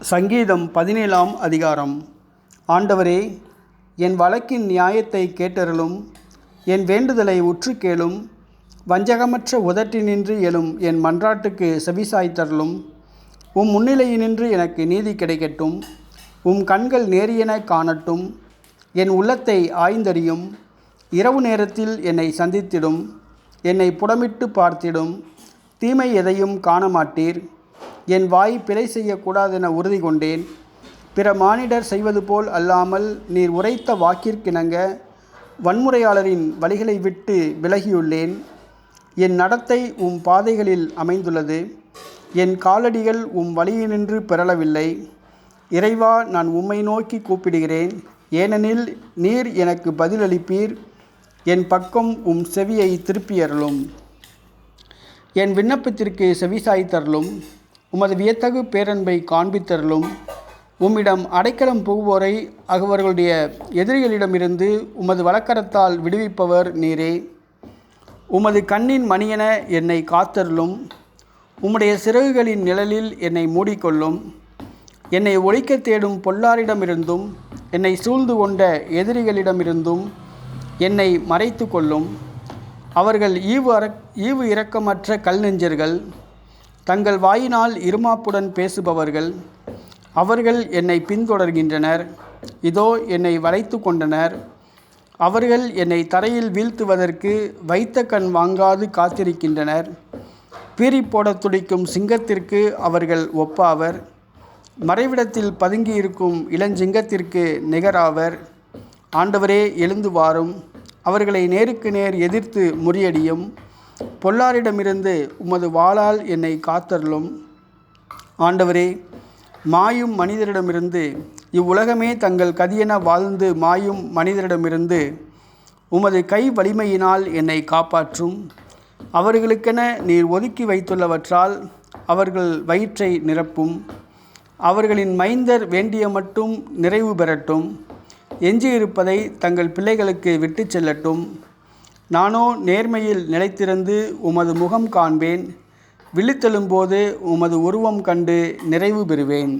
சங்கீதம் பதினேழாம் அதிகாரம். ஆண்டவரே என் வழக்கின் நியாயத்தை கேட்டருளும் என் வேண்டுதலை உற்று கேளும் வஞ்சகமற்ற உதட்டினின்று எழும் என் மன்றாட்டுக்கு செவிசாய்த்தருளும் உம் முன்னிலையினின்று எனக்கு நீதி கிடைக்கட்டும் உம் கண்கள் நேரியென காணட்டும் என் உள்ளத்தை ஆய்ந்தறியும் இரவு நேரத்தில் என்னை சந்தித்திடும் என்னை புடமிட்டு பார்த்திடும் தீமை எதையும் காண மாட்டீர் என் வாய் பிழை செய்யக்கூடாதென உறுதி கொண்டேன். பிற மானிடர் செய்வது போல் அல்லாமல் நீர் உரைத்த வாக்கிற்கிணங்க வன்முறையாளரின் வழிகளை விட்டு விலகியுள்ளேன். என் நடத்தை உம் பாதைகளில் அமைந்துள்ளது. என் காலடிகள் உம் வழியினின்று பிறளவில்லை. இறைவா நான் உம்மை நோக்கி கூப்பிடுகிறேன். ஏனெனில் நீர் எனக்கு பதிலளிப்பீர். என் பக்கம் உம் செவியை திருப்பியறலும் என் விண்ணப்பத்திற்கு செவிசாய்த்தருளும். உமது வியத்தகு பேரன்பை காண்பித்தருளும். உம்மிடம் அடைக்கலம் புகுவோரை அவர்களுடைய எதிரிகளிடமிருந்து உமது வழக்கரத்தால் விடுவிப்பவர் நீரே. உமது கண்ணின் மணியென என்னை காத்தருளும். உம்முடைய சிறகுகளின் நிழலில் என்னை மூடிக்கொள்ளும். என்னை ஒழிக்க தேடும் பொல்லாரிடமிருந்தும் என்னை சூழ்ந்து கொண்ட எதிரிகளிடமிருந்தும் என்னை மறைத்து கொள்ளும் அவர்கள் ஈவு அற ஈவு இரக்கமற்ற கல் நெஞ்சர்கள் தங்கள் வாயினால் இருமாப்புடன் பேசுபவர்கள் அவர்கள் என்னை பின்தொடர்கின்றனர். இதோ என்னை வளைத்து கொண்டனர். அவர்கள் என்னை தரையில் வீழ்த்துவதற்கு வைத்த கண் வாங்காது காத்திருக்கின்றனர். பீறி போட துடிக்கும் சிங்கத்திற்கு அவர்கள் ஒப்பாவர். மறைவிடத்தில் பதுங்கியிருக்கும் இளஞ்சிங்கத்திற்கு நிகராவர். ஆண்டவரே எழுந்து வாரும். அவர்களை நேருக்கு நேர் எதிர்த்து முறியடியும். பொல்லாரிடமிருந்து உமது வாளால் என்னை காத்தருளும். ஆண்டவரே மாயும் மனிதரிடமிருந்து இவ்வுலகமே தங்கள் கதியென வாழ்ந்து மாயும் மனிதரிடமிருந்து உமது கை வலிமையினால் என்னை காப்பாற்றும். அவர்களுக்கென நீர் ஒதுக்கி வைத்துள்ளவற்றால் அவர்கள் வயிற்றை நிரப்பும். அவர்களின் மைந்தர் வேண்டிய மட்டும் நிறைவு பெறட்டும். எஞ்சியிருப்பதை தங்கள் பிள்ளைகளுக்கு விட்டு செல்லட்டும். நானோ நேர்மையில் நிலைத்திருந்து உமது முகம் காண்பேன். விழித்தெழும்போது உமது உருவம் கண்டு நிறைவு பெறுவேன்.